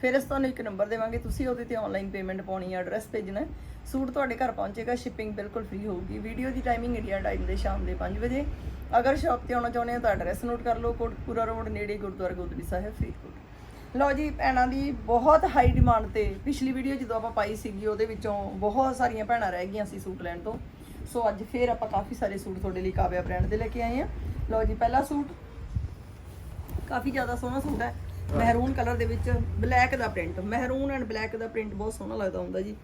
ਫਿਰ ਅਸੀਂ ਤੁਹਾਨੂੰ ਇੱਕ ਨੰਬਰ ਦੇਵਾਂਗੇ, ਤੁਸੀਂ ਉਹਦੇ ਤੇ ਆਨਲਾਈਨ ਪੇਮੈਂਟ ਪਾਉਣੀ ਹੈ ਐਡਰੈਸ ਭੇਜਣਾ। ਸੂਟ ਤੁਹਾਡੇ ਘਰ ਪਹੁੰਚੇਗਾ ਸ਼ਿਪਿੰਗ ਬਿਲਕੁਲ ਫ੍ਰੀ ਹੋਊਗੀ। ਵੀਡੀਓ ਦੀ ਟਾਈਮਿੰਗ ਇੰਡੀਆ ਟਾਈਮ ਦੇ ਸ਼ਾਮ ਦੇ 5 ਵਜੇ। ਅਗਰ ਸ਼ਾਪ ਤੇ ਆਉਣਾ ਚਾਹੁੰਦੇ ਹੋ ਤਾਂ ਐਡਰੈਸ ਨੋਟ ਕਰ ਲਓ ਕੋਟਪੂਰਾ ਰੋਡ ਨੇੜੇ ਗੁਰਦੁਆਰਾ ਗੋਦੜੀ ਸਾਹਿਬ, ਫਰੀਦਕੋਟ। ਲਓ ਜੀ, ਭੈਣਾਂ ਦੀ ਬਹੁਤ ਹਾਈ ਡਿਮਾਂਡ ਤੇ ਪਿਛਲੀ ਵੀਡੀਓ ਜਦੋਂ ਆਪਾਂ ਪਾਈ ਸੀਗੀ, ਉਹਦੇ ਵਿੱਚੋਂ ਬਹੁਤ ਸਾਰੀਆਂ ਭੈਣਾਂ ਰਹਿ ਗਈਆਂ ਸੀ ਸੂਟ ਲੈਣ ਤੋਂ। ਸੋ ਅੱਜ ਫੇਰ ਆਪਾਂ ਕਾਫੀ ਸਾਰੇ ਸੂਟ ਤੁਹਾਡੇ ਲਈ ਕਾਵਿਆ ਬ੍ਰਾਂਡ ਦੇ ਲੈ ਕੇ ਆਏ ਆ। ਲਓ ਜੀ, ਪਹਿਲਾ ਸੂਟ। ਕਾਫੀ ਜ਼ਿਆਦਾ ਸੋਹਣਾ ਸੂਟ ਹੈ। ਮਹਿਰੂਨ ਕਲਰ ਦੇ ਵਿੱਚ ਬਲੈਕ ਦਾ ਪ੍ਰਿੰਟ ਮਹਿਰੂਨ ਐਂਡ ਬਲੈਕ ਦਾ ਪ੍ਰਿੰਟ ਬਹੁਤ ਸੋਹਣਾ ਲੱਗਦਾ ਹੁੰਦਾ ਜੀ।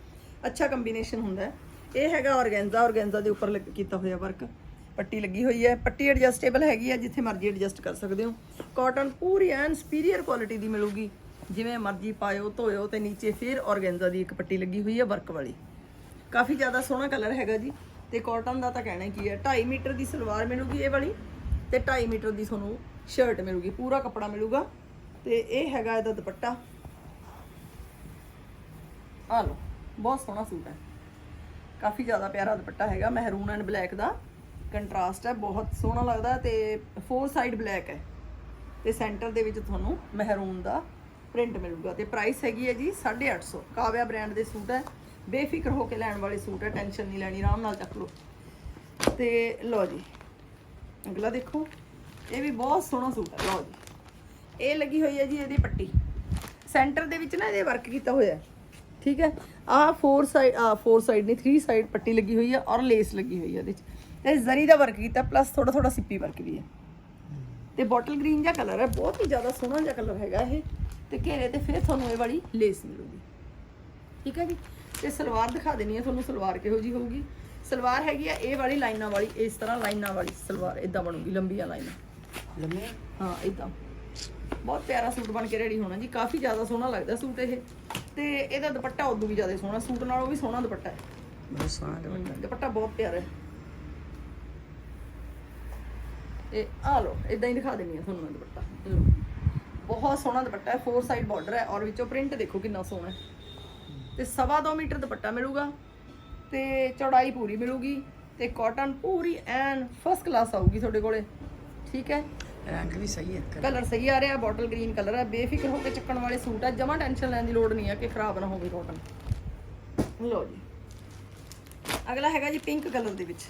ਅੱਛਾ ਕੰਬੀਨੇਸ਼ਨ ਹੁੰਦਾ ਇਹ ਹੈਗਾ ਔਰਗੈਂਜ਼ਾ ਔਰਗੈਂਜ਼ਾ ਦੇ ਉੱਪਰ ਲੱਗ- ਕੀਤਾ ਹੋਇਆ ਵਰਕ ਪੱਟੀ ਲੱਗੀ ਹੋਈ ਹੈ। ਪੱਟੀ ਐਡਜਸਟੇਬਲ ਹੈਗੀ ਹੈ ਜਿੱਥੇ ਮਰਜ਼ੀ ਐਡਜਸਟ ਕਰ ਸਕਦੇ ਹੋ। ਕਾਟਨ ਪੂਰੀ ਐਨ ਸੁਪੀਰੀਅਰ ਕੁਆਲਿਟੀ ਦੀ ਮਿਲੂਗੀ। ਜਿਵੇਂ ਮਰਜ਼ੀ ਪਾਇਓ, ਧੋਇਓ ਤੇ ਨੀਚੇ ਫਿਰ ਔਰਗੈਂਜ਼ਾ ਦੀ ਇੱਕ ਪੱਟੀ ਲੱਗੀ ਹੋਈ ਹੈ ਵਰਕ ਵਾਲੀ। ਕਾਫੀ ਜ਼ਿਆਦਾ ਸੋਹਣਾ ਕਲਰ ਹੈਗਾ ਜੀ। ਤੇ ਕਾਟਨ ਦਾ ਤਾਂ ਕਹਿਣਾ ਕੀ ਹੈ। 2.5 ਮੀਟਰ ਦੀ ਸਲਵਾਰ ਮਿਲੂਗੀ ਇਹ ਵਾਲੀ ਤੇ 2.5 ਮੀਟਰ ਦੀ ਤੁਹਾਨੂੰ ਸ਼ਰਟ ਮਿਲੂਗੀ। ਪੂਰਾ ਕੱਪੜਾ ਮਿਲੂਗਾ। ਤੇ ਇਹ ਹੈਗਾ ਇਹਦਾ ਦੁਪੱਟਾ। ਆ ਲਓ, ਬਹੁਤ ਸੋਹਣਾ ਸੂਟ ਹੈ। ਕਾਫੀ ਜ਼ਿਆਦਾ ਪਿਆਰਾ ਦੁਪੱਟਾ ਹੈਗਾ, ਮਹਿਰੂਨ ਐਂਡ ਬਲੈਕ ਦਾ। ਕੰਟਰਾਸਟ ਹੈ, ਬਹੁਤ ਸੋਹਣਾ ਲੱਗਦਾ ਹੈ ਤੇ ਫੋਰ ਸਾਈਡ ਬਲੈਕ ਹੈ। ਤੇ ਸੈਂਟਰ ਦੇ ਵਿੱਚ ਤੁਹਾਨੂੰ ਮਹਿਰੂਨ ਦਾ ਪ੍ਰਿੰਟ ਮਿਲੂਗਾ ਤੇ ਪ੍ਰਾਈਸ ਹੈਗੀ ਹੈ ਜੀ 850 ਕਾਵਿਆ ਬ੍ਰਾਂਡ ਦੇ ਸੂਟ ਹੈ। ਬੇਫਿਕਰ ਹੋ ਕੇ ਲੈਣ ਵਾਲੇ ਸੂਟ ਹੈ ਟੈਨਸ਼ਨ ਨਹੀਂ ਲੈਣੀ, ਆਰਾਮ ਨਾਲ ਚੱਕ ਲਓ। ਤੇ ਲਓ ਜੀ, ਅਗਲਾ ਦੇਖੋ, ਇਹ ਵੀ ਬਹੁਤ ਸੋਹਣਾ ਸੂਟ ਹੈ, ਲਓ ਜੀ। ਇਹ ਲੱਗੀ ਹੋਈ ਹੈ ਜੀ ਇਹਦੀ ਪੱਟੀ। ਸੈਂਟਰ ਦੇ ਵਿੱਚ ਨਾ ਇਹਦੇ ਵਰਕ ਕੀਤਾ ਹੋਇਆ ਠੀਕ ਹੈ? ਆਹ ਫੋਰ ਸਾਈਡ ਆ ਫੋਰ ਸਾਈਡ ਨਹੀਂ ਥਰੀ ਸਾਈਡ ਪੱਟੀ ਲੱਗੀ ਹੋਈ ਹੈ ਔਰ ਲੇਸ ਲੱਗੀ ਹੋਈ ਹੈ ਇਹਦੇ ਚ ਇਹ ਜ਼ਰੀ ਦਾ ਵਰਕ ਕੀਤਾ ਪਲੱਸ ਥੋੜਾ ਥੋੜਾ ਸਿੱਪੀ ਵਰਕ ਵੀ ਹੈ। ਤੇ ਬੋਟਲ ਗ੍ਰੀਨ ਜਿਹਾ ਕਲਰ ਹੈ ਬਹੁਤ ਹੀ ਜ਼ਿਆਦਾ ਸੋਹਣਾ ਜਿਹਾ ਕਲਰ ਹੈਗਾ ਇਹ। ਤੇ ਘੇਰੇ ਤੇ ਫਿਰ ਤੁਹਾਨੂੰ ਇਹ ਵਾਲੀ ਲੇਸ ਮਿਲੂਗੀ। ਠੀਕ ਹੈ ਜੀ? ਤੇ ਸਲਵਾਰ ਦਿਖਾ ਦੇਣੀ ਹੈ ਤੁਹਾਨੂੰ ਸਲਵਾਰ ਕਿਹੋ ਜੀ ਹੋਊਗੀ। ਸਲਵਾਰ ਹੈਗੀ ਆ ਇਹ ਵਾਲੀ ਲਾਈਨਾਂ ਵਾਲੀ ਇਸ ਤਰ੍ਹਾਂ ਲਾਈਨਾਂ ਵਾਲੀ ਸਲਵਾਰ ਇਦਾਂ ਬਣੂਗੀ ਲੰਬੀਆਂ ਲਾਈਨਾਂ। ਲੰਮੇ ਹਾਂ ਇਦਾਂ ਬਹੁਤ ਪਿਆਰਾ ਸੂਟ ਬਣ ਕੇ ਰੈਡੀ ਹੋਣਾ ਜੀ ਕਾਫੀ ਜ਼ਿਆਦਾ ਸੋਹਣਾ ਲੱਗਦਾ ਸੂਟ ਇਹ। ਤੇ ਇਹਦਾ ਦੁਪੱਟਾ ਉਦੋਂ ਵੀ ਜ਼ਿਆਦਾ ਸੋਹਣਾ ਸੂਟ ਨਾਲੋਂ ਵੀ ਸੋਹਣਾ ਦੁਪੱਟਾ ਹੈ। ਬਹੁਤ ਸੋਹਣਾ ਦੁਪੱਟਾ। ਦੁਪੱਟਾ ਬਹੁਤ ਪਿਆਰਾ ਹੈ। ਤੇ ਆ ਲੋ ਇਦਾਂ ਹੀ ਦਿਖਾ ਦਿੰਨੀ ਆ ਤੁਹਾਨੂੰ ਮੈਂ ਦੁਪੱਟਾ। ਬਹੁਤ ਸੋਹਣਾ ਦੁਪੱਟਾ ਹੈ ਫੋਰ ਸਾਈਡ ਬਾਰਡਰ ਹੈ ਔਰ ਵਿੱਚੋਂ ਪ੍ਰਿੰਟ ਦੇਖੋ ਕਿੰਨਾ ਸੋਹਣਾ ਹੈ। ਤੇ ਸਵਾ ਦੋ ਮੀਟਰ ਦੁਪੱਟਾ ਮਿਲੂਗਾ ਤੇ ਚੌੜਾਈ ਪੂਰੀ ਮਿਲੂਗੀ ਤੇ ਕਾਟਨ ਪੂਰੀ ਐਨ ਫਸਟ ਕਲਾਸ ਆਊਗੀ ਤੁਹਾਡੇ ਕੋਲੇ। ਠੀਕ ਹੈ? ਰੰਗ ਵੀ ਸਹੀ ਹੈ ਕਲਰ ਕਲਰ ਸਹੀ ਆ ਰਿਹਾ ਬੋਟਲ ਗ੍ਰੀਨ ਕਲਰ ਹੈ ਬੇਫਿਕਰ ਹੋ ਕੇ ਚੱਕਣ ਵਾਲੇ ਸੂਟ ਹੈ ਜਮਾ ਟੈਨਸ਼ਨ ਲੈਣ ਦੀ ਲੋੜ ਨਹੀਂ ਹੈ ਕਿ ਖਰਾਬ ਨਾ ਹੋਵੇ ਕਾਟਨ ਲਓ ਜੀ। ਅਗਲਾ ਹੈਗਾ ਜੀ ਪਿੰਕ ਕਲਰ ਦੇ ਵਿੱਚ।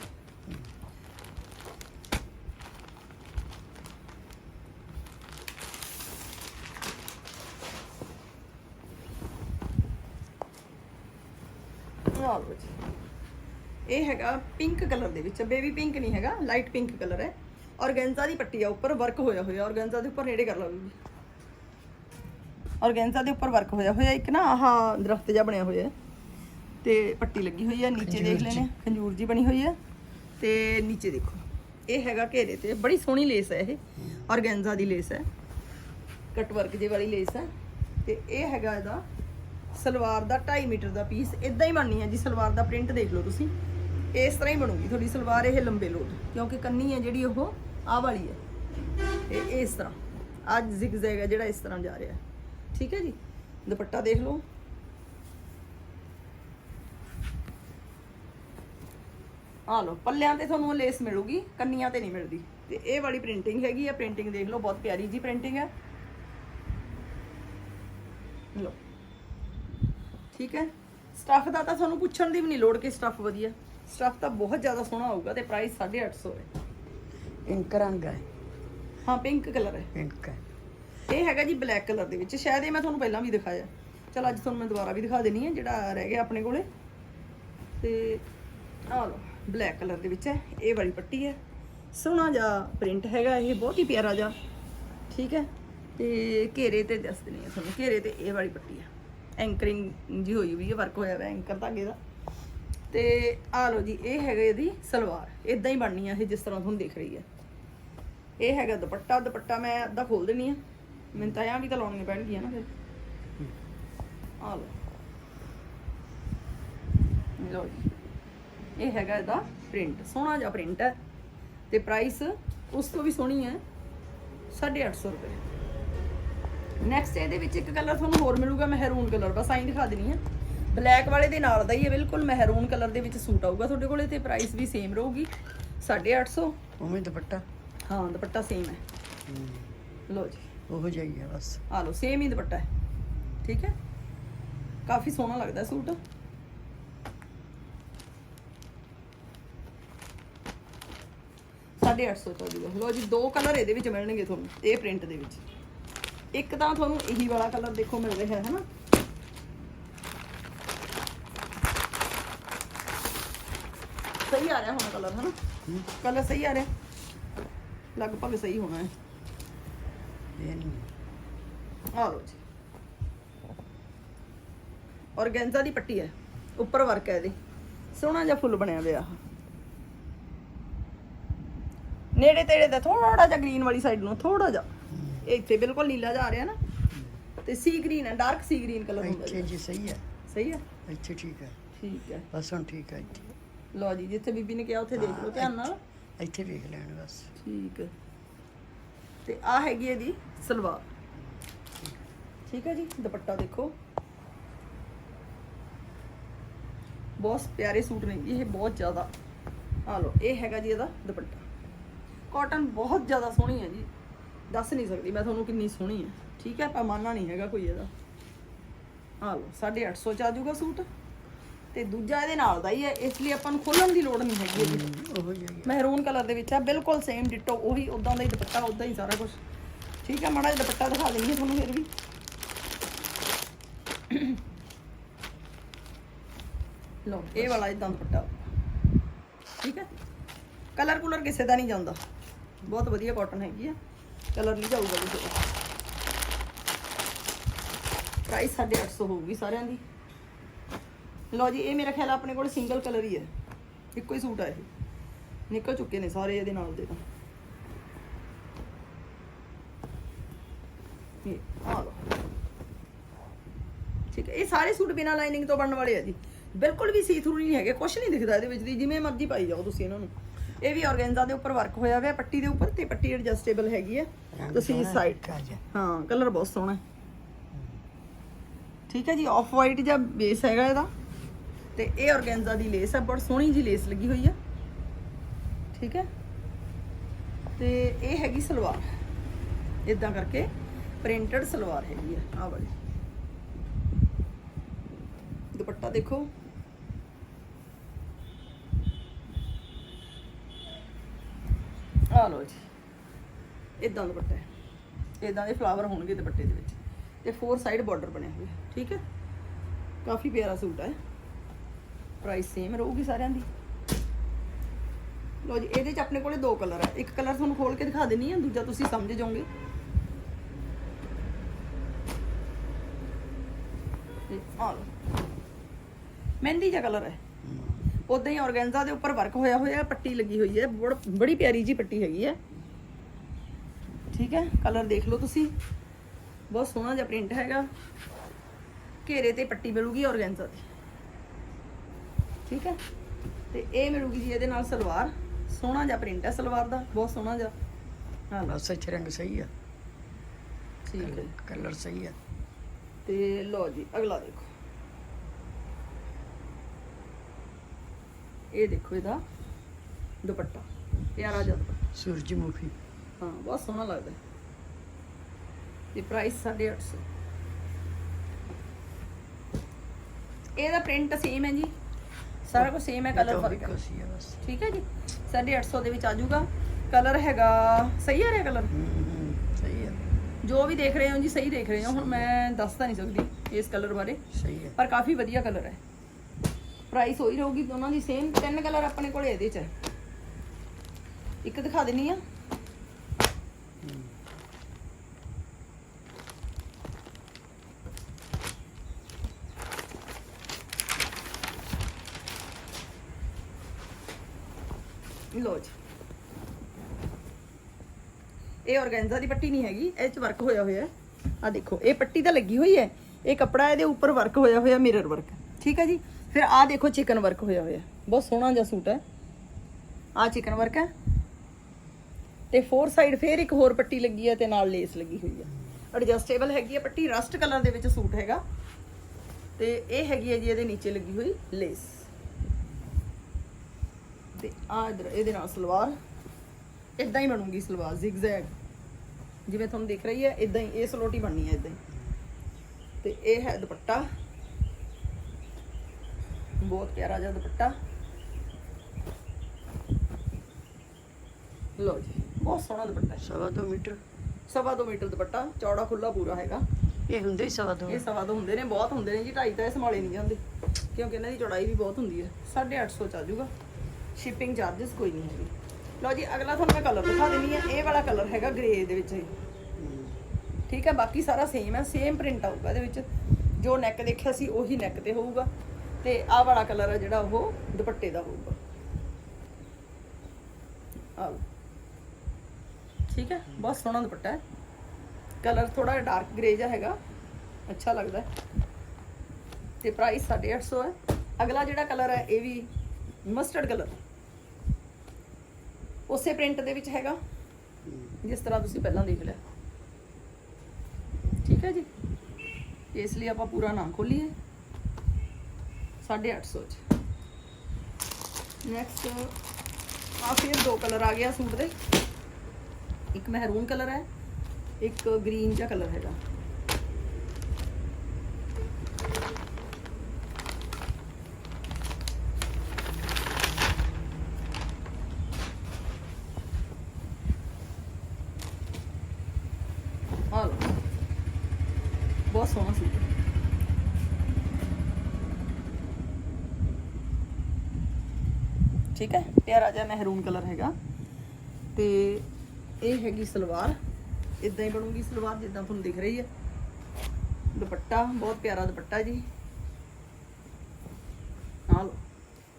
ਆਹ ਲਓ ਜੀ। ਇਹ ਹੈਗਾ ਪਿੰਕ ਕਲਰ ਦੇ ਵਿੱਚ ਬੇਬੀ ਪਿੰਕ ਨਹੀਂ ਹੈਗਾ ਲਾਈਟ ਪਿੰਕ ਕਲਰ ਹੈ। ਔਰਗੈਂਜ਼ਾ ਦੀ ਪੱਟੀ ਆ ਉੱਪਰ ਵਰਕ ਹੋਇਆ ਹੋਇਆ ਔਰਗੈਂਜ਼ਾ ਦੇ ਉੱਪਰ ਨੇੜੇ ਕਰ ਲਓ ਬੀਬੀ ਔਰਗੈਂਜ਼ਾ ਦੇ ਉੱਪਰ ਵਰਕ ਹੋਇਆ ਹੋਇਆ ਇੱਕ ਨਾ ਆਹ ਦਰਖਤ ਜਿਹਾ ਬਣਿਆ ਹੋਇਆ ਤੇ ਪੱਟੀ ਲੱਗੀ ਹੋਈ ਹੈ ਨੀਚੇ ਦੇਖ ਲੈਣੇ ਖੰਜੂਰ ਜੀ ਬਣੀ ਹੋਈ ਹੈ ਤੇ ਨੀਚੇ ਦੇਖੋ ਇਹ ਹੈਗਾ ਘੇਰੇ ਤੇ ਬੜੀ ਸੋਹਣੀ ਲੇਸ ਹੈ ਇਹ ਔਰਗੈਂਜ਼ਾ ਦੀ ਲੇਸ ਹੈ ਕਟ ਵਰਕ ਜੇ ਵਾਲੀ ਲੇਸ ਹੈ ਤੇ ਇਹ ਹੈਗਾ ਇਹਦਾ ਸਲਵਾਰ ਦਾ 2.5 ਮੀਟਰ ਦਾ ਪੀਸ ਇਦਾਂ ਹੀ ਬਣਨੀ ਹੈ ਜੀ ਸਲਵਾਰ ਦਾ ਪ੍ਰਿੰਟ ਦੇਖ ਲਓ ਤੁਸੀਂ। ਇਸ ਤਰ੍ਹਾਂ ਹੀ ਬਣੂਗੀ। ਤੁਹਾਡੀ ਸਲਵਾਰ ਇਹ ਲੰਬੇ ਲੋਟ, ਕਿਉਂਕਿ ਕੰਨੀ ਹੈ ਜਿਹੜੀ ਉਹ ਆਹ ਵਾਲੀ ਹੈ। ਇਹ ਇਸ ਤਰ੍ਹਾਂ। ਅੱਜ ਜ਼ਿਗਜ਼ੈਗ ਹੈ ਜਿਹੜਾ ਇਸ ਤਰ੍ਹਾਂ ਜਾ ਰਿਹਾ ਠੀਕ ਹੈ ਜੀ? ਦੁਪੱਟਾ ਦੇਖ ਲਓ। ਆ ਲਓ, ਪੱਲਿਆਂ ਤੇ ਤੁਹਾਨੂੰ ਲੇਸ ਮਿਲੂਗੀ, ਕੰਨੀਆਂ ਤੇ ਨਹੀਂ ਮਿਲਦੀ। ਤੇ ਇਹ ਵਾਲੀ ਪ੍ਰਿੰਟਿੰਗ ਹੈਗੀ ਆ ਪ੍ਰਿੰਟਿੰਗ ਦੇਖ ਲਓ, ਬਹੁਤ ਪਿਆਰੀ ਜੀ ਪ੍ਰਿੰਟਿੰਗ ਹੈ। ਲਓ। ਠੀਕ ਹੈ? ਸਟੱਫ ਦਾ ਤਾਂ ਤੁਹਾਨੂੰ ਪੁੱਛਣ ਦੀ ਵੀ ਨਹੀਂ ਲੋੜ ਕਿ ਸਟੱਫ ਵਧੀਆ। ਸਟੱਫ ਤਾਂ ਬਹੁਤ ਜ਼ਿਆਦਾ ਸੋਹਣਾ ਹੋਊਗਾ ਤੇ ਪ੍ਰਾਈਸ 850 ਹੈ। ਪਿੰਕ ਰੰਗ ਹੈ। ਹਾਂ ਪਿੰਕ ਕਲਰ ਹੈ। ਪਿੰਕ ਹੈ। ਇਹ ਹੈਗਾ ਜੀ ਬਲੈਕ ਕਲਰ ਦੇ ਵਿੱਚ। ਸ਼ਾਇਦ ਇਹ ਮੈਂ ਤੁਹਾਨੂੰ ਪਹਿਲਾਂ ਵੀ ਦਿਖਾਇਆ। ਚਲ ਅੱਜ ਤੁਹਾਨੂੰ ਮੈਂ ਦੁਬਾਰਾ ਵੀ ਦਿਖਾ ਦੇਣੀ ਹੈ ਜਿਹੜਾ ਰਹਿ ਗਿਆ ਆਪਣੇ ਕੋਲੇ। ਤੇ ਆਹ ਲਓ ਬਲੈਕ ਕਲਰ ਦੇ ਵਿੱਚ ਹੈ। ਇਹ ਵਾਲੀ ਪੱਟੀ ਹੈ। ਸੋਹਣਾ ਜਿਹਾ ਪ੍ਰਿੰਟ ਹੈਗਾ ਇਹ ਬਹੁਤ ਹੀ ਪਿਆਰਾ ਜਿਹਾ। ਠੀਕ ਹੈ? ਤੇ ਘੇਰੇ ਤੇ ਦੱਸ ਦਿੰਦੀ ਹਾਂ ਤੁਹਾਨੂੰ। ਘੇਰੇ ਤੇ ਇਹ ਵਾਲੀ ਪੱਟੀ ਹੈ। ਐਂਕਰਿੰਗ ਜੀ ਹੋਈ ਹੋਈ ਹੈ ਵਰਕ ਹੋਇਆ ਹੋਇਆ ਐਂਕਰ ਧਾਗੇ ਦਾ। ਤੇ ਆ ਲਓ ਜੀ, ਇਹ ਹੈਗਾ ਇਹਦੀ ਸਲਵਾਰ। ਇਦਾਂ ਹੀ ਬਣਨੀ ਆ ਇਹ, ਜਿਸ ਤਰ੍ਹਾਂ ਤੁਹਾਨੂੰ ਦਿਖ ਰਹੀ ਹੈ ਇਹ ਹੈਗਾ ਦੁਪੱਟਾ ਦੁਪੱਟਾ ਮੈਂ ਅੱਧਾ ਖੋਲ ਦੇਣੀ ਆ। ਮੈਨੂੰ ਤਾਂ ਐਂ ਵੀ ਤਾਂ ਲਾਉਣੀਆਂ ਪੈਣਗੀਆਂ ਨਾ ਫਿਰ। ਆ ਲਓ। ਲਓ ਜੀ। ਇਹ ਹੈਗਾ ਇਹਦਾ ਪ੍ਰਿੰਟ, ਸੋਹਣਾ ਜਿਹਾ ਪ੍ਰਿੰਟ ਹੈ। ਤੇ ਪ੍ਰਾਈਸ ਉਸ ਤੋਂ ਵੀ ਸੋਹਣੀ ਹੈ 850 ਰੁਪਏ। ਨੈਕਸਟ ਇਹਦੇ ਵਿੱਚ ਇੱਕ ਕਲਰ ਤੁਹਾਨੂੰ ਹੋਰ ਮਿਲੂਗਾ ਮਹਿਰੂਨ ਕਲਰ, ਬਸ ਆਈ ਦਿਖਾ ਦੇਣੀ ਹੈ ਬਲੈਕ ਵਾਲੇ ਦੇ ਨਾਲ ਦਾ ਹੀ ਹੈ ਬਿਲਕੁਲ ਮਹਿਰੂਨ ਕਲਰ ਦੇ ਵਿੱਚ ਸੂਟ ਆਊਗਾ ਤੁਹਾਡੇ ਕੋਲੇ ਤੇ ਪ੍ਰਾਈਸ ਵੀ ਸੇਮ ਰਹੂਗੀ 850 ਉਵੇਂ ਦੁਪੱਟਾ? ਹਾਂ ਦੁਪੱਟਾ ਸੇਮ ਹੈ। ਲਓ ਜੀ। ਉਹੋ ਜਿਹਾ ਹੀ ਆ ਬਸ। ਆ ਲਓ ਸੇਮ ਹੀ ਦੁਪੱਟਾ ਹੈ। ਠੀਕ ਹੈ? ਕਾਫੀ ਸੋਹਣਾ ਲੱਗਦਾ ਹੈ ਸੂਟ। ਸਾਢੇ ਅੱਠ ਸੌ ਚ ਆਜੂਗਾ ਲਓ ਜੀ ਦੋ ਕਲਰ ਇਹਦੇ ਵਿੱਚ ਮਿਲਣਗੇ ਤੁਹਾਨੂੰ ਇਹ ਪ੍ਰਿੰਟ ਦੇ ਵਿੱਚ। ਇੱਕ ਤਾਂ ਤੁਹਾਨੂੰ ਇਹੀ ਵਾਲਾ ਕਲਰ ਦੇਖੋ ਮਿਲ ਰਿਹਾ ਹੈ ਹਨਾ ਸਹੀ ਆ ਰਿਹਾ ਹੁਣ ਕਲਰ ਹਨਾ? ਕਲਰ ਸਹੀ ਆ ਰਿਹਾ। ਲਗਭਗ ਸਹੀ ਹੋਣਾ ਹੈ। ਆ ਲਓ ਜੀ। ਔਰਗੈਂਜ਼ਾ ਦੀ ਪੱਟੀ ਹੈ। ਉੱਪਰ ਵਰਕ ਹੈ ਇਹਦੇ। ਸੋਹਣਾ ਜਿਹਾ ਫੁੱਲ ਬਣਿਆ ਹੋਇਆ ਨੇੜੇ ਤੇੜੇ ਦਾ ਥੋੜਾ ਜਿਹਾ ਗ੍ਰੀਨ ਵਾਲੀ ਸਾਈਡ ਨੂੰ ਥੋੜਾ ਜਿਹਾ। ਇੱਥੇ ਬਿਲਕੁਲ ਨੀਲਾ ਜਾ ਰਿਹਾ ਨਾ। ਤੇ ਸੀ ਗ੍ਰੀਨ ਹੈ ਡਾਰਕ ਸੀ ਗ੍ਰੀਨ ਕਲਰ ਹੁੰਦਾ ਇੱਥੇ ਜੀ ਜੀ ਸਹੀ ਹੈ। ਸਹੀ ਹੈ? ਇੱਥੇ ਠੀਕ ਹੈ। ਠੀਕ ਹੈ। ਬਸ ਹੁਣ ਠੀਕ ਹੈ ਇੱਥੇ। ਲਓ ਜੀ ਜਿੱਥੇ ਬੀਬੀ ਨੇ ਕਿਹਾ ਉੱਥੇ ਦੇਖ ਲਓ ਧਿਆਨ ਨਾਲ। ਇੱਥੇ ਵੇਖ ਲੈਣ ਬਸ। ਠੀਕ ਹੈ। ਤੇ ਆ ਹੈਗੀ ਇਹਦੀ ਸਲਵਾਰ। ਠੀਕ ਹੈ ਜੀ ਦੁਪੱਟਾ ਦੇਖੋ। ਬਹੁਤ ਪਿਆਰੇ ਸੂਟ ਨੇ ਜੀ ਇਹ ਬਹੁਤ ਜ਼ਿਆਦਾ। ਆ ਲਓ ਇਹ ਹੈਗਾ ਜੀ ਇਹਦਾ ਦੁਪੱਟਾ। ਕਾਟਨ ਬਹੁਤ ਜ਼ਿਆਦਾ ਸੋਹਣੀ ਹੈ ਜੀ। ਦੱਸ ਨਹੀਂ ਸਕਦੀ ਮੈਂ ਤੁਹਾਨੂੰ ਕਿੰਨੀ ਸੋਹਣੀ ਹੈ। ਠੀਕ ਹੈ ਪੈਮਾਨਾ ਨਹੀਂ ਹੈਗਾ ਕੋਈ ਇਹਦਾ। ਆ ਲਓ 850 ਚ ਆ ਜਾਊਗਾ ਸੂਟ। ਤੇ ਦੂਜਾ ਇਹਦੇ ਨਾਲ ਦਾ ਹੀ ਹੈ ਇਸ ਲਈ ਆਪਾਂ ਨੂੰ ਖੋਲਣ ਦੀ ਲੋੜ ਨਹੀਂ ਹੈਗੀ ਇਹਦੀ। ਉਹੋ ਹੀ ਮਹਿਰੂਨ ਕਲਰ ਦੇ ਵਿੱਚ ਆ ਬਿਲਕੁਲ ਸੇਮ ਡਿਟੋ ਉਹੀ ਉਦਾਂ ਦਾ ਹੀ ਦੁਪੱਟਾ ਉਦਾਂ ਹੀ ਸਾਰਾ ਕੁਝ ਠੀਕ ਹੈ ਮਾੜਾ ਜਿਹਾ ਦੁਪੱਟਾ ਦਿਖਾ ਦਿੰਦੀ ਹਾਂ ਤੁਹਾਨੂੰ ਫਿਰ ਵੀ। ਲਓ ਇਹ ਵਾਲਾ ਇਦਾਂ ਦੁਪੱਟਾ। ਠੀਕ ਹੈ? ਕਲਰ ਕੂਲਰ ਕਿਸੇ ਦਾ ਨਹੀਂ ਜਾਂਦਾ। ਬਹੁਤ ਵਧੀਆ ਕਾਟਨ ਹੈਗੀ ਆ। ਕਲਰ ਨਹੀਂ ਜਾਊਗਾ ਕਿਸੇ ਦਾ ਪ੍ਰਾਈਸ 850 ਹੋਊਗੀ ਸਾਰਿਆਂ ਦੀ। ਲਓ ਜੀ ਇਹ ਮੇਰਾ ਖਿਆਲ ਆਪਣੇ ਕੋਲ ਸਿੰਗਲ ਕਲਰ ਹੀ ਹੈ ਇੱਕੋ ਹੀ ਸੂਟ ਆ ਇਹ। ਨਿਕਲ ਚੁੱਕੇ ਨੇ ਸਾਰੇ ਇਹਦੇ ਨਾਲ ਦੇ ਤਾਂ। ਇਹ ਆ ਲਓ। ਠੀਕ ਹੈ ਇਹ ਸਾਰੇ ਸੂਟ ਬਿਨਾਂ ਲਾਈਨਿੰਗ ਤੋਂ ਬਣਨ ਵਾਲੇ ਆ ਜੀ। ਬਿਲਕੁਲ ਵੀ ਸੀ ਥਰੂ ਨਹੀਂ ਹੈਗੇ ਕੁਝ ਨਹੀਂ ਦਿਖਦਾ ਇਹਦੇ ਵਿੱਚ ਦੀ ਜਿਵੇਂ ਮਰਜ਼ੀ ਪਾਈ ਜਾਓ ਤੁਸੀਂ ਇਹਨਾਂ ਨੂੰ। ਇਹ ਵੀ ਆਰਗੈਂਜ਼ਾ ਦੇ ਉੱਪਰ ਵਰਕ ਹੋਇਆ ਹੋਇਆ ਪੱਟੀ ਦੇ ਉੱਪਰ ਤੇ ਪੱਟੀ ਐਡਜਸਟੇਬਲ ਹੈਗੀ ਹੈ ਤੁਸੀਂ ਸੋਹਣਾ ਸਾਈਡ। ਹਾਂ ਕਲਰ ਬਹੁਤ ਸੋਹਣਾ ਹੈ। ਠੀਕ ਹੈ ਜੀ ਆਫ ਵਾਈਟ ਜਿਹਾ ਬੇਸ ਹੈਗਾ ਇਹਦਾ। ਤੇ ਇਹ ਆਰਗੈਂਜ਼ਾ ਦੀ ਲੇਸ ਹੈ ਬੜੀ ਸੋਹਣੀ ਜੀ ਲੇਸ ਲੱਗੀ ਹੋਈ ਹੈ ਠੀਕ ਹੈ? ਤੇ ਇਹ ਹੈਗੀ ਸਲਵਾਰ। ਇਦਾਂ ਕਰਕੇ ਪ੍ਰਿੰਟਡ ਸਲਵਾਰ ਹੈਗੀ ਹੈ ਆਹ ਵਾਲੀ। ਦੁਪੱਟਾ ਦੇਖੋ। ਆ ਲੋ ਜੀ। ਇਦਾਂ ਦੁਪੱਟਾ ਹੈ। ਇਦਾਂ ਦੇ ਫਲਾਵਰ ਹੋਣਗੇ ਦੁਪੱਟੇ ਦੇ ਵਿੱਚ। ਤੇ ਫੋਰ ਸਾਈਡ ਬਾਰਡਰ ਬਣਿਆ ਹੋਇਆ। ਠੀਕ ਹੈ? ਕਾਫੀ ਪਿਆਰਾ ਸੂਟ ਹੈ ਪ੍ਰਾਈਸ ਸੇਮ ਰਹੂਗੀ ਸਾਰਿਆਂ ਦੀ। ਲੋ ਜੀ, ਇਹਦੇ ਚ ਆਪਣੇ ਕੋਲੇ ਦੋ ਕਲਰ ਹੈ ਇੱਕ ਕਲਰ ਤੁਹਾਨੂੰ ਖੋਲ ਕੇ ਦਿਖਾ ਦਿੰਨੀ ਆ, ਦੂਜਾ ਤੁਸੀਂ ਸਮਝ ਜਾਓਗੇ। ਮਹਿੰਦੀ ਜਿਹਾ ਕਲਰ ਹੈ ਉਦਾਂ ਹੀ ਆਰਗੈਂਜ਼ਾ ਦੇ ਉੱਪਰ ਵਰਕ ਹੋਇਆ ਹੋਇਆ, ਪੱਟੀ ਲੱਗੀ ਹੋਈ ਹੈ। ਬੜ- ਬੜੀ ਪਿਆਰੀ ਜੀ ਪੱਟੀ ਹੈਗੀ ਹੈ। ਠੀਕ ਹੈ ਕਲਰ ਦੇਖ ਲਓ ਤੁਸੀਂ। ਬਹੁਤ ਸੋਹਣਾ ਜਿਹਾ ਪ੍ਰਿੰਟ ਹੈਗਾ। ਘੇਰੇ ਤੇ ਪੱਟੀ ਮਿਲੂਗੀ ਆਰਗੈਂਜ਼ਾ ਦੀ ਠੀਕ ਹੈ? ਤੇ ਇਹ ਮਿਲੂਗੀ ਜੀ ਇਹਦੇ ਨਾਲ ਸਲਵਾਰ ਸੋਹਣਾ ਜਿਹਾ ਪ੍ਰਿੰਟ ਹੈ ਸਲਵਾਰ ਦਾ ਬਹੁਤ ਸੋਹਣਾ ਜਿਹਾ। ਹਾਂ। ਬਸ ਇੱਥੇ ਰੰਗ ਸਹੀ ਆ। ਠੀਕ ਹੈ ਕਲਰ ਸਹੀ ਆ। ਤੇ ਲਓ ਜੀ ਅਗਲਾ ਦੇਖੋ। ਇਹ ਦੇਖੋ ਇਹਦਾ ਦੁਪੱਟਾ ਪਿਆਰਾ ਜਿਹਾ ਦੁਪੱਟਾ। ਸੂਰਜਮੁਖੀ। ਹਾਂ ਬਹੁਤ ਸੋਹਣਾ ਲੱਗਦਾ ਹੈ। ਤੇ ਪ੍ਰਾਈਸ 850 ਇਹਦਾ ਪ੍ਰਿੰਟ ਸੇਮ ਹੈ ਜੀ। ਸਾਰਾ ਕੁਝ ਸੇਮ ਹੈ ਕਲਰ ਫ਼ਰਕ ਹੈ। ਠੀਕ ਹੈ ਜੀ। 850 ਦੇ ਵਿੱਚ ਆ ਜਾਊਗਾ। ਕਲਰ ਹੈਗਾ ਸਹੀ ਆ ਰਿਹਾ ਕਲਰ ਸਹੀ ਜੋ ਵੀ ਦੇਖ ਰਹੇ ਹੋ ਜੀ ਸਹੀ ਦੇਖ ਰਹੇ ਹੋ। ਹੁਣ ਮੈਂ ਦੱਸ ਤਾਂ ਨਹੀਂ ਸਕਦੀ ਇਸ ਕਲਰ ਬਾਰੇ। ਸਹੀ ਆ ਪਰ ਕਾਫੀ ਵਧੀਆ ਕਲਰ ਹੈ। ਪ੍ਰਾਈਸ ਹੋਈ ਰਹੂਗੀ ਦੋਨਾਂ ਦੀ ਸੇਮ ਤਿੰਨ ਕਲਰ ਆਪਣੇ ਕੋਲ ਇਹਦੇ ਚ ਹੈ। ਇੱਕ ਦਿਖਾ ਦਿੰਨੀ ਆ ਲੋ ਜੀ ਇਹ ਆਰਗੈਂਜ਼ਾ ਦੀ ਪੱਟੀ ਨਹੀਂ ਹੈਗੀ, ਇਹ ਚ ਵਰਕ ਹੋਇਆ ਹੋਇਆ ਆ ਦੇਖੋ, ਇਹ ਪੱਟੀ ਤਾਂ ਲੱਗੀ ਹੋਈ ਹੈ। ਇਹ ਕੱਪੜਾ ਇਹਦੇ ਉੱਪਰ ਵਰਕ ਹੋਇਆ ਹੋਇਆ ਮਿਰਰ ਵਰਕ ਠੀਕ ਹੈ ਜੀ? ਫਿਰ ਆ ਦੇਖੋ ਚਿਕਨ ਵਰਕ ਹੋਇਆ ਹੋਇਆ ਬਹੁਤ ਸੋਹਣਾ ਜਿਹਾ ਸੂਟ ਹੈ। ਆ ਚਿਕਨ ਵਰਕ ਹੈ। ਤੇ ਫੋਰ ਸਾਈਡ ਫੇਰ ਇੱਕ ਹੋਰ ਪੱਟੀ ਲੱਗੀ ਹੈ ਤੇ ਨਾਲ ਲੇਸ ਲੱਗੀ ਹੋਈ ਹੈ। ਐਡਜਸਟੇਬਲ ਹੈਗੀ ਹੈ ਪੱਟੀ ਰਸਟ ਕਲਰ ਦੇ ਵਿੱਚ ਸੂਟ ਹੈਗਾ। ਤੇ ਇਹ ਹੈਗੀ ਹੈ ਜੀ, ਇਹਦੇ ਨੀਚੇ ਲੱਗੀ ਹੋਈ ਲੇਸ ਤੇ ਆ ਇਧਰ, ਇਹਦੇ ਨਾਲ ਸਲਵਾਰ। ਇਦਾਂ ਹੀ ਬਣੂਗੀ ਸਲਵਾਰ, zigzag ਜਿਵੇਂ ਤੁਹਾਨੂੰ ਦਿਖ ਰਹੀ ਹੈ ਇਦਾਂ ਹੀ ਇਹ ਸਲੋਟੀ ਬਣਨੀ ਹੈ ਇਦਾਂ ਹੀ। ਤੇ ਇਹ ਹੈ ਦੁਪੱਟਾ। ਬਹੁਤ ਪਿਆਰਾ ਜਿਹਾ ਦੁਪੱਟਾ। ਲੋ ਜੀ ਬਹੁਤ ਸੋਹਣਾ ਦੁਪੱਟਾ ਸਵਾ ਦੋ ਮੀਟਰ। ਸਵਾ ਦੋ ਮੀਟਰ ਦੁਪੱਟਾ ਚੌੜਾ ਖੁੱਲਾ ਪੂਰਾ ਹੈਗਾ। ਇਹ ਹੁੰਦੇ ਹੀ ਸਵਾ ਦੋ। ਇਹ ਸਵਾ ਦੋ ਹੁੰਦੇ ਨੇ ਬਹੁਤ ਹੁੰਦੇ ਨੇ ਜੀ ਢਾਈ ਤਾਂ ਇਹ ਸੰਭਾਲੇ ਨਹੀਂ ਜਾਂਦੇ। ਕਿਉਂਕਿ ਇਹਨਾਂ ਦੀ ਚੌੜਾਈ ਵੀ ਬਹੁਤ ਹੁੰਦੀ ਹੈ। 850 ਚ ਆ ਜਾਊਗਾ ਸ਼ਿਪਿੰਗ ਚਾਰजेस ਕੋਈ ਨਹੀਂ ਹੈਗੀ। ਲਓ ਜੀ, ਅਗਲਾ ਤੁਹਾਨੂੰ ਮੈਂ ਕਲਰ ਦਿਖਾ ਦਿੰਨੀ ਹੈ। ਇਹ ਵਾਲਾ ਕਲਰ ਹੈਗਾ ਗ੍ਰੇ ਦੇ ਵਿੱਚ ਇਹ। ਠੀਕ ਹੈ, ਬਾਕੀ ਸਾਰਾ ਸੇਮ ਹੈ ਸੇਮ ਪ੍ਰਿੰਟ ਆਊਗਾ ਇਹਦੇ ਵਿੱਚ। ਜੋ ਨੈਕ ਦੇਖਿਆ ਸੀ, ਉਹੀ ਨੈਕ ਤੇ ਹੋਊਗਾ। ਤੇ ਆਹ ਵਾਲਾ ਕਲਰ ਹੈ ਜਿਹੜਾ ਉਹ ਦੁਪੱਟੇ ਦਾ ਹੋਊਗਾ। ਆਹ ਠੀਕ ਹੈ, ਬਹੁਤ ਸੋਹਣਾ ਦੁਪੱਟਾ ਹੈ। ਕਲਰ ਥੋੜਾ ਡਾਰਕ ਗ੍ਰੇ ਜਿਹਾ ਹੈਗਾ। ਅੱਛਾ ਲੱਗਦਾ ਹੈ। ਤੇ ਪ੍ਰਾਈਸ 850 ਹੈ। ਅਗਲਾ ਜਿਹੜਾ ਕਲਰ ਹੈ, ਇਹ ਵੀ ਮਸਟਰਡ ਕਲਰ ਉਸੇ ਪ੍ਰਿੰਟ ਦੇ ਵਿੱਚ ਹੈਗਾ। ਜਿਸ ਤਰ੍ਹਾਂ ਤੁਸੀਂ ਪਹਿਲਾਂ ਦੇਖ ਲਿਆ। ਠੀਕ ਹੈ ਜੀ? ਇਸ ਲਈ ਆਪਾਂ ਪੂਰਾ ਨਾਮ ਖੋਲੀਏ। 850 ਚ। ਨੈਕਸਟ ਆ ਫਿਰ ਦੋ ਕਲਰ ਆ ਗਿਆ ਸੂਟ ਦੇ। ਇੱਕ ਮਹਿਰੂਨ ਕਲਰ ਹੈ, ਇੱਕ ਗ੍ਰੀਨ ਜਿਹਾ ਕਲਰ ਹੈਗਾ ਆ ਲਓ ਬਹੁਤ ਸੋਹਣਾ ਸੂਟ ਹੈ ਠੀਕ ਹੈ? ਪਿਆਰਾ ਜਿਹਾ ਮਹਿਰੂਨ ਕਲਰ ਹੈਗਾ। ਤੇ ਇਹ ਹੈਗੀ ਸਲਵਾਰ। ਇਦਾਂ ਹੀ ਬਣੂਗੀ ਸਲਵਾਰ ਜਿੱਦਾਂ ਤੁਹਾਨੂੰ ਦਿਖ ਰਹੀ ਹੈ। ਦੁਪੱਟਾ ਬਹੁਤ ਪਿਆਰਾ ਦੁਪੱਟਾ ਜੀ। ਲਓ।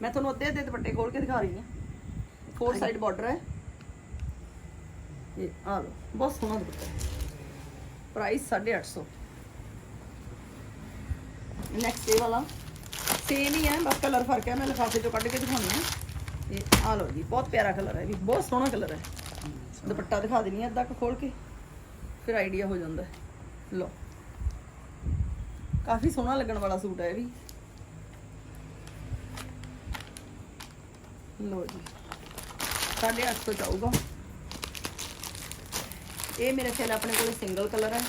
ਮੈਂ ਤੁਹਾਨੂੰ ਅੱਧੇ ਅੱਧੇ ਦੁਪੱਟੇ ਖੋਲ ਕੇ ਦਿਖਾ ਰਹੀ ਹਾਂ। ਫੋਰ ਸਾਈਡ ਬਾਰਡਰ ਹੈ। ਇਹ ਆ ਲਓ। ਬਹੁਤ ਸੋਹਣਾ ਦੁਪੱਟਾ ਪ੍ਰਾਈਸ 850 ਨੈਕਸਟ ਇਹ ਵਾਲਾ। ਸੇਮ ਹੀ ਹੈ ਬਸ ਕਲਰ ਫ਼ਰਕ ਹੈ। ਮੈਂ ਲਿਫਾਫੇ ਚੋਂ ਕੱਢ ਕੇ ਦਿਖਾਉਣੀ ਹੈ। ਇਹ ਆ ਲਓ ਜੀ ਬਹੁਤ ਪਿਆਰਾ ਕਲਰ ਹੈ ਵੀ ਬਹੁਤ ਸੋਹਣਾ ਕਲਰ ਹੈ। ਦੁਪੱਟਾ ਦਿਖਾ ਦਿੰਨੀ ਆ ਅੱਧਾ ਕੁ ਖੋਲ ਕੇ ਫਿਰ ਆਈਡੀਆ ਹੋ ਜਾਂਦਾ ਹੈ। ਲਓ ਕਾਫੀ ਸੋਹਣਾ ਲੱਗਣ ਵਾਲਾ ਸੂਟ ਹੈ ਇਹ ਵੀ। ਲਓ ਜੀ 850 ਚਾਹੂਗਾ ਇਹ ਮੇਰੇ ਖਿਆਲ ਆਪਣੇ ਕੋਲ ਸਿੰਗਲ ਕਲਰ ਹੈ।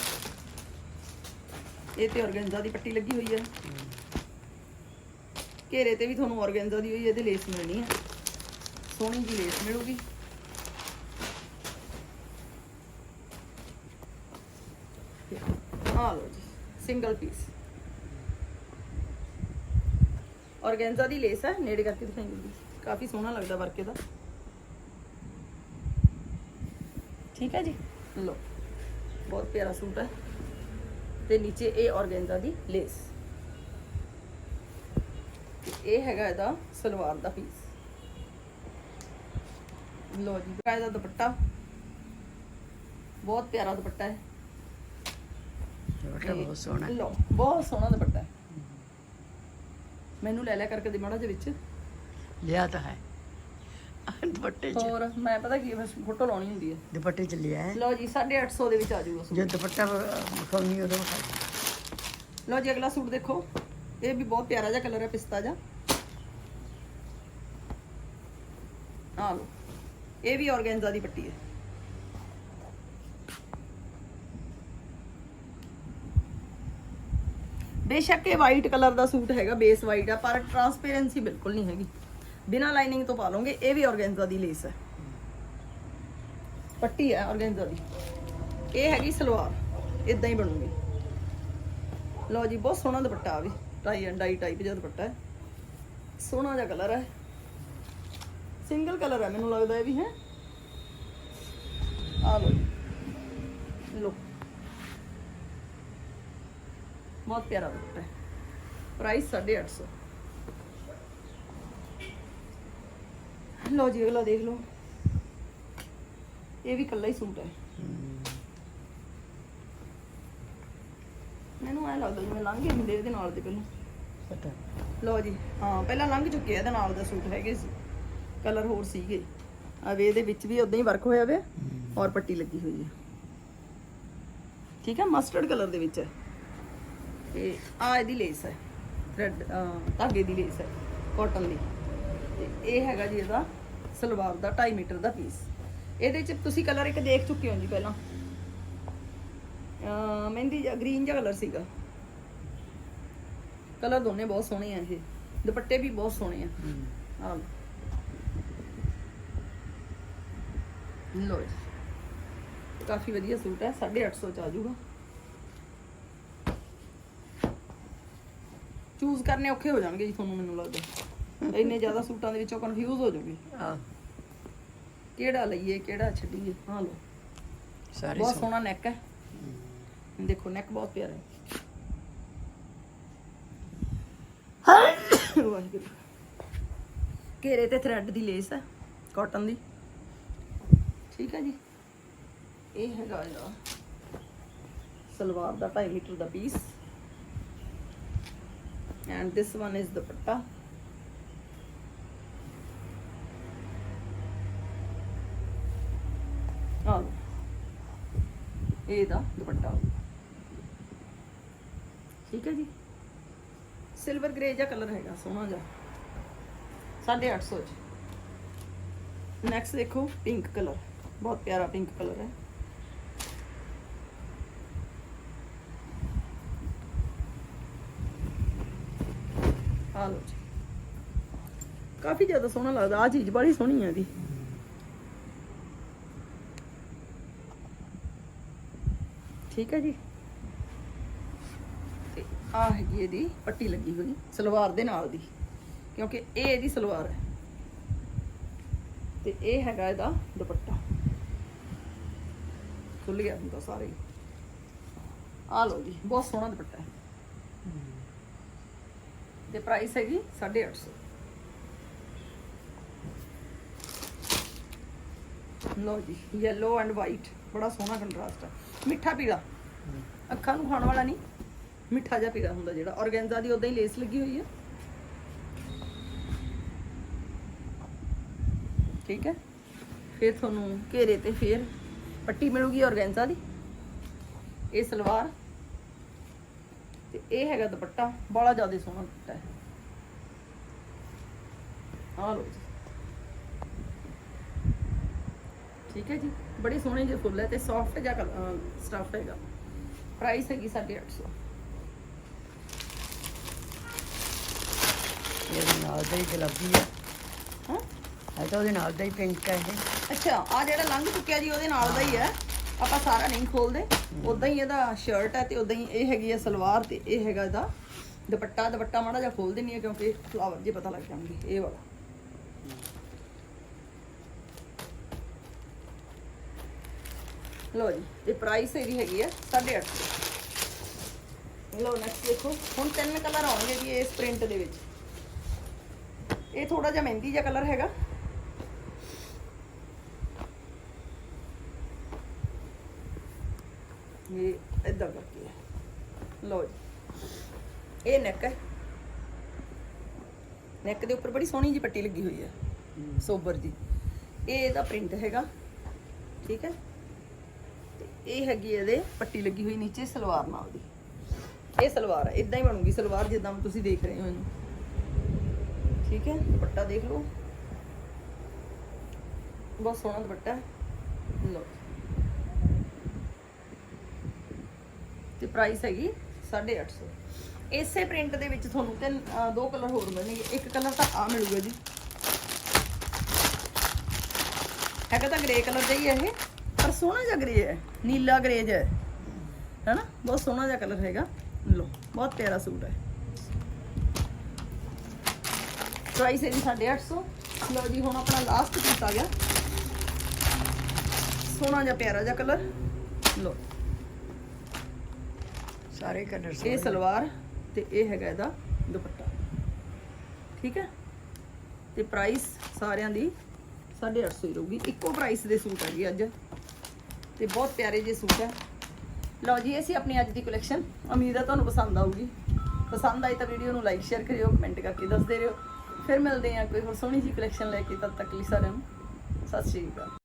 ਇਹ ਤੇ ਔਰਗੈਂਜ਼ਾ ਦੀ ਪੱਟੀ ਲੱਗੀ ਹੋਈ ਹੈ। ਘੇਰੇ ਤੇ ਵੀ ਤੁਹਾਨੂੰ ਔਰਗੈਂਜ਼ਾ ਦੀ ਹੋਈ ਇਹਦੇ ਲੇਸ ਮਿਲਣੀ ਹੈ। ਸੋਹਣੀ ਜੀ ਲੇਸ ਮਿਲੂਗੀ। ਆ ਲਓ ਜੀ ਸਿੰਗਲ ਪੀਸ ਔਰਗੈਂਜ਼ਾ ਦੀ ਲੇਸ ਹੈ ਨੇੜੇ ਕਰਕੇ ਦਿਖਾਈ ਕਾਫੀ ਸੋਹਣਾ ਲੱਗਦਾ ਵਰਕ ਇਹਦਾ ਠੀਕ ਹੈ ਜੀ? ਲਓ, ਬਹੁਤ ਪਿਆਰਾ ਸੂਟ ਹੈ। ਤੇ ਨੀਚੇ ਇਹ ਔਰਗੈਂਜ਼ਾ ਦੀ ਲੇਸ। ਇਹ ਹੈਗਾ ਇਹਦਾ ਸਲਵਾਰ ਦਾ ਪੀਸ ਲੋ ਜੀ ਇਹਦਾ ਦੁਪੱਟਾ। ਬਹੁਤ ਪਿਆਰਾ ਦੁਪੱਟਾ ਹੈ। ਦੁਪੱਟਾ ਬਹੁਤ ਸੋਹਣਾ ਲੋ ਬਹੁਤ ਸੋਹਣਾ ਦੁਪੱਟਾ ਹੈ। ਮੈਨੂੰ ਲੈ ਲਿਆ ਕਰਕੇ ਦੇ ਮਾੜਾ ਦੇ ਵਿੱਚ। ਲਿਆ ਤਾਂ ਹੈ। ਦੁਪੱਟੇ ਚ ਹੋਰ ਮੈਂ ਪਤਾ ਕੀ ਬਸ ਫੋਟੋ ਲਾਉਣੀ ਹੁੰਦੀ ਹੈ। ਦੁਪੱਟੇ ਚ ਲਿਆ ਹੈ। ਲਓ ਜੀ 850 ਦੇ ਵਿੱਚ ਆ ਜਾਊਗਾ ਜੇ ਦੁਪੱਟਾ ਵਿਖਾਉਣੀ ਉਦੋਂ ਲਓ ਜੀ ਅਗਲਾ ਸੂਟ ਦੇਖੋ। ਇਹ ਵੀ ਬਹੁਤ ਪਿਆਰਾ ਜਿਹਾ ਕਲਰ ਹੈ ਪਿਸਤਾ ਜਿਹਾ। ਆ ਲਓ। ਇਹ ਵੀ ਔਰਗੈਂਜ਼ਾ ਦੀ ਪੱਟੀ ਹੈ। ਬੇਸ਼ੱਕ ਇਹ ਵਾਈਟ ਕਲਰ ਦਾ ਸੂਟ ਹੈਗਾ ਬੇਸ ਵਾਈਟ ਆ, ਪਰ ਟਰਾਂਸਪੇਰੈਂਸੀ ਬਿਲਕੁਲ ਨਹੀਂ ਹੈਗੀ। ਬਿਨਾ ਲਾਈਨਿੰਗ ਤੋਂ ਪਾ ਲਓਗੇ, ਇਹ ਵੀ ਔਰਗੈਂਜ਼ਾ ਦੀ ਲੇਸ ਹੈ। ਪੱਟੀ ਹੈ ਔਰਗੈਂਜ਼ਾ ਦੀ। ਇਹ ਹੈਗੀ ਸਲਵਾਰ ਇਦਾਂ ਹੀ ਬਣੂਗੀ। ਲਓ ਜੀ, ਬਹੁਤ ਸੋਹਣਾ ਦੁਪੱਟਾ ਆ ਵੀ ਟਾਈ ਐਂਡ ਡਾਈ ਟਾਈਪ ਜਿਹਾ ਦੁਪੱਟਾ ਹੈ। ਸੋਹਣਾ ਜਿਹਾ ਕਲਰ ਹੈ। ਸਿੰਗਲ ਕਲਰ ਹੈ ਮੈਨੂੰ ਲੱਗਦਾ ਇਹ ਵੀ ਹੈ। ਆ ਜੀ। ਲਓ। ਬਹੁਤ ਪਿਆਰਾ ਦੁਪੱਟਾ ਹੈ। ਪ੍ਰਾਈਸ 850 ਲਓ ਜੀ ਅਗਲਾ ਦੇਖ ਲਓ। ਇਹ ਵੀ ਕੱਲਾ ਹੀ ਸੂਟ ਹੈ। ਮੈਨੂੰ ਐ ਲੱਗਦਾ ਜਿਵੇਂ ਲੰਘੇ ਹੁੰਦੇ ਇਹਦੇ ਨਾਲ ਦੇ ਪਹਿਲਾਂ। ਪਤਾ ਲਓ ਜੀ ਹਾਂ ਪਹਿਲਾਂ ਲੰਘ ਚੁੱਕੇ ਆ ਇਹਦੇ ਨਾਲ ਦਾ ਸੂਟ ਹੈਗੇ ਸੀ। ਕਲਰ ਹੋਰ ਸੀਗੇ। ਆ ਵੇ ਇਹਦੇ ਵਿੱਚ ਵੀ ਉਦਾਂ ਹੀ ਵਰਕ ਹੋਇਆ ਹੋਇਆ ਔਰ ਪੱਟੀ ਲੱਗੀ ਹੋਈ ਹੈ। ਠੀਕ ਹੈ ਮਸਟਰਡ ਕਲਰ ਦੇ ਵਿੱਚ ਹੈ। ਤੇ ਆ ਇਹਦੀ ਲੇਸ ਹੈ। ਥ੍ਰੈਡ ਧਾਗੇ ਦੀ ਲੇਸ ਹੈ ਕਾਟਨ ਦੀ। ਤੇ ਇਹ ਹੈਗਾ ਜੀ ਇਹਦਾ ਸਲਵਾਰ ਦਾ 2.5 ਮੀਟਰ ਦਾ ਪੀਸ ਇਹਦੇ ਚ ਤੁਸੀਂ ਕਲਰ ਇੱਕ ਦੇਖ ਚੁੱਕੇ ਹੋ ਜੀ ਪਹਿਲਾਂ। ਮਹਿੰਦੀ ਜਾਂ ਗ੍ਰੀਨ ਜਿਹਾ ਕਲਰ ਸੀਗਾ। ਕਲਰ ਦੋਨੇ ਬਹੁਤ ਸੋਹਣੇ ਆ ਇਹ। ਦੁਪੱਟੇ ਵੀ ਬਹੁਤ ਸੋਹਣੇ ਆ। ਆ ਲਓ ਜੀ। ਕਾਫੀ ਵਧੀਆ ਸੂਟ ਹੈ 850 ਚ ਆ ਜਾਊਗਾ। ਚੂਜ਼ ਕਰਨੇ ਔਖੇ ਹੋ ਜਾਣਗੇ ਜੀ ਤੁਹਾਨੂੰ ਮੈਨੂੰ ਲੱਗਦਾ। ਇੰਨੇ ਜ਼ਿਆਦਾ ਸੂਟਾਂ ਦੇ ਵਿੱਚੋਂ ਕਨਫਿਊਜ਼ ਹੋ ਜਾਓਗੇ। ਆ ਕਿਹੜਾ ਲਈਏ ਕਿਹੜਾ ਛੱਡੀਏ? ਹਾਂ ਲਓ। ਸਾਰੇ ਬਹੁਤ ਸੋਹਣੇ। ਨੈਕ ਹੈ। ਦੇਖੋ ਨੈਕ ਬਹੁਤ ਪਿਆਰਾ ਹੈ। ਘੇਰੇ ਤੇ ਥ੍ਰੈਡ ਦੀ ਲੇਸ ਹੈ ਕਾਟਨ ਦੀ। ਠੀਕ ਹੈ ਜੀ? ਇਹ ਹੈਗਾ ਇਹਦਾ ਸਲਵਾਰ ਦਾ 2.5 metre the piece and this one is dupatta. ਆ ਲਓ ਇਹ ਦਾ ਦੁਪੱਟਾ। ਠੀਕ ਹੈ ਜੀ? ਸਿਲਵਰ ਗ੍ਰੇ ਜਿਹਾ ਕਲਰ ਹੈਗਾ, ਸੋਹਣਾ ਜਿਹਾ। 850 ਚ। ਨੈਕਸਟ ਦੇਖੋ ਪਿੰਕ ਕਲਰ ਬਹੁਤ ਪਿਆਰਾ ਪਿੰਕ ਕਲਰ ਹੈ। ਆ ਲਓ ਜੀ। ਕਾਫੀ ਜ਼ਿਆਦਾ ਸੋਹਣਾ ਲੱਗਦਾ ਆ ਚੀਜ਼ ਬੜੀ ਸੋਹਣੀ ਹੈ ਇਹਦੀ। ਠੀਕ ਹੈ ਜੀ। ਤੇ ਆ ਹੈਗੀ ਇਹਦੀ ਪੱਟੀ ਲੱਗੀ ਹੋਈ, ਸਲਵਾਰ ਦੇ ਨਾਲ ਦੀ, ਕਿਉਂਕਿ ਇਹ ਇਹਦੀ ਸਲਵਾਰ ਹੈ। ਤੇ ਇਹ ਹੈਗਾ ਇਹਦਾ ਦੁਪੱਟਾ। ਖੁੱਲ ਗਿਆ ਹੁਣ ਸਾਰੇ ਆ ਲਓ ਜੀ, ਬਹੁਤ ਸੋਹਣਾ ਦੁਪੱਟਾ ਹੈ। ਤੇ ਪ੍ਰਾਈਸ ਹੈਗੀ 850 ਲਓ ਜੀ, yellow ਐਂਡ ਵਾਈਟ ਬੜਾ ਸੋਹਣਾ ਕੰਟਰਾਸਟ ਹੈ। ਮਿੱਠਾ ਪੀਲਾ। ਅੱਖਾਂ ਨੂੰ ਖਾਣ ਵਾਲਾ ਨਹੀਂ, ਮਿੱਠਾ ਜਿਹਾ ਪੀਲਾ ਹੁੰਦਾ ਜਿਹੜਾ। ਔਰਗੈਂਜ਼ਾ ਦੀ ਉਦਾਂ ਹੀ ਲੇਸ ਲੱਗੀ ਹੋਈ ਹੈ। ਠੀਕ ਹੈ। ਫਿਰ ਤੁਹਾਨੂੰ ਘੇਰੇ ਤੇ ਫਿਰ ਪੱਟੀ ਮਿਲੂਗੀ ਔਰਗੈਂਜ਼ਾ ਦੀ। ਇਹ ਸਲਵਾਰ। ਤੇ ਇਹ ਹੈਗਾ ਦੁਪੱਟਾ। ਬੜਾ ਜ਼ਿਆਦਾ ਸੋਹਣਾ ਦੁਪੱਟਾ ਹੈ। ਆ ਲਓ ਜੀ। ਠੀਕ ਹੈ ਜੀ। ਬੜੀ ਸੋਹਣੇ ਜਿਹੇ ਫੁੱਲ ਹੈ ਤੇ ਸੌਫਟ ਜਿਹਾ ਸਟਫ ਹੈਗਾ। ਪ੍ਰਾਈਸ ਹੈਗੀ 850 ਇਹਦੇ ਨਾਲ ਦਾ ਹੀ ਗੁਲਾਬੀ ਹੈ। ਹਾਂ? ਇਹ ਤਾਂ ਉਹਦੇ ਨਾਲ ਦਾ ਹੀ ਪਿੰਕ ਹੈ ਇਹ। ਅੱਛਾ ਆ ਜਿਹੜਾ ਲੰਘ ਚੁੱਕਿਆ ਜੀ, ਉਹਦੇ ਨਾਲ ਦਾ ਹੀ ਹੈ। ਆਪਾਂ ਸਾਰਾ ਨਹੀਂ ਖੋਲਦੇ। ਉਦਾਂ ਹੀ ਇਹਦਾ ਸ਼ਰਟ ਹੈ ਤੇ ਉਦਾਂ ਹੀ ਇਹ ਹੈਗੀ ਹੈ ਸਲਵਾਰ ਤੇ ਇਹ ਹੈਗਾ ਇਹਦਾ ਦੁਪੱਟਾ। ਦੁਪੱਟਾ ਮਾੜਾ ਜਿਹਾ ਖੋਲ ਦਿੰਨੀ ਹੈ ਕਿਉਂਕਿ ਫਲਾਵਰ ਜੇ ਪਤਾ ਲੱਗ ਜਾਣਗੇ, ਇਹ ਵਾਲਾ। ਲੋ ਜੀ, ਇਹ ਪ੍ਰਾਈਸ ਇਹਦੀ ਹੈਗੀ ਹੈ 850 ਲੋ ਨੈਕਸਟ ਦੇਖੋ। ਹੁਣ ਤਿੰਨ ਕਲਰ ਆਉਣਗੇ ਜੀ ਇਸ ਪ੍ਰਿੰਟ ਦੇ ਵਿੱਚ। ਇਹ ਥੋੜਾ ਜਿਹਾ ਮਹਿੰਦੀ ਜਿਹਾ ਕਲਰ ਹੈਗਾ। ਇਹ ਇਦਾਂ ਕਰਕੇ ਹੈ ਲਓ ਜੀ। ਇਹ ਨੈਕ ਹੈ। ਨੈਕ ਦੇ ਉੱਪਰ ਬੜੀ ਸੋਹਣੀ ਜੀ ਪੱਟੀ ਲੱਗੀ ਹੋਈ ਹੈ। ਸੋਬਰ ਦੀ ਇਹ ਇਹਦਾ ਪ੍ਰਿੰਟ ਹੈਗਾ। ਠੀਕ ਹੈ। ਤੇ ਇਹ ਹੈਗੀ ਇਹਦੇ ਪੱਟੀ ਲੱਗੀ ਹੋਈ ਨੀਚੇ ਸਲਵਾਰ ਨਾਲ ਦੀ। ਇਹ ਸਲਵਾਰ ਹੈ ਇਦਾਂ ਹੀ ਬਣੂਗੀ ਸਲਵਾਰ ਜਿੱਦਾਂ ਤੁਸੀਂ ਦੇਖ ਰਹੇ ਹੋ ਇਹਨੂੰ। ਠੀਕ ਹੈ। ਦੁਪੱਟਾ ਦੇਖ ਲਓ। ਬਹੁਤ ਸੋਹਣਾ ਦੁਪੱਟਾ। ਲਓ। ਤੇ ਪ੍ਰਾਈਸ ਹੈਗੀ 850 ਇਸੇ ਪ੍ਰਿੰਟ ਦੇ ਵਿੱਚ ਤੁਹਾਨੂੰ ਤਿੰਨ, ਅਹ, ਦੋ ਕਲਰ ਹੋਰ ਮਿਲਣਗੇ। ਇੱਕ ਕਲਰ ਤਾਂ ਆ ਮਿਲੂਗਾ ਜੀ। ਹੈਗਾ ਤਾਂ ਗ੍ਰੇ ਕਲਰ ਦਾ ਹੀ ਹੈ ਇਹ, ਪਰ ਸੋਹਣਾ ਜਿਹਾ ਗ੍ਰੇ ਹੈ। ਨੀਲਾ ਗ੍ਰੇ ਜਿਹਾ ਹੈ। ਹੈਨਾ? ਬਹੁਤ ਸੋਹਣਾ ਜਿਹਾ ਕਲਰ ਹੈਗਾ। ਲੋ ਬਹੁਤ ਪਿਆਰਾ ਸੂਟ ਹੈ। ਪ੍ਰਾਈਸ ਇਹਦੀ 850 ਲਓ ਜੀ, ਹੁਣ ਆਪਣਾ ਲਾਸਟ ਪੀਸ ਆ ਗਿਆ। ਸੋਹਣਾ ਜਿਹਾ ਪਿਆਰਾ ਜਿਹਾ ਕਲਰ ਲੋ ਸਾਰੇ ਕਲਰ ਇਹ ਸਲਵਾਰ ਤੇ ਇਹ ਹੈਗਾ ਇਹਦਾ ਦੁਪੱਟਾ। ਠੀਕ ਹੈ? ਤੇ ਪ੍ਰਾਈਸ ਸਾਰਿਆਂ ਦੀ 850 ਹੀ ਰਹੂਗੀ। ਇੱਕੋ ਪ੍ਰਾਈਸ ਦੇ ਸੂਟ ਹੈਗੇ ਅੱਜ। ਤੇ ਬਹੁਤ ਪਿਆਰੇ ਜਿਹੇ ਸੂਟ ਹੈ। ਲਓ ਜੀ ਇਹ ਸੀ ਆਪਣੀ ਅੱਜ ਦੀ ਕਲੈਕਸ਼ਨ ਉਮੀਦ ਹੈ ਤੁਹਾਨੂੰ ਪਸੰਦ ਆਊਗੀ। ਪਸੰਦ ਆਈ ਤਾਂ ਵੀਡੀਓ ਨੂੰ ਲਾਈਕ ਸ਼ੇਅਰ ਕਰਿਓ ਕਮੈਂਟ ਕਰਕੇ ਦੱਸਦੇ ਰਹੋ। ਫਿਰ ਮਿਲਦੇ ਹਾਂ ਕੋਈ ਹੋਰ ਸੋਹਣੀ ਜੀ ਕਲੈਕਸ਼ਨ ਲੈ ਕੇ। ਤਦ ਤੱਕ ਲਈ ਸਾਰਿਆਂ ਨੂੰ। ਸਤਿ ਸ਼੍ਰੀ ਅਕਾਲ।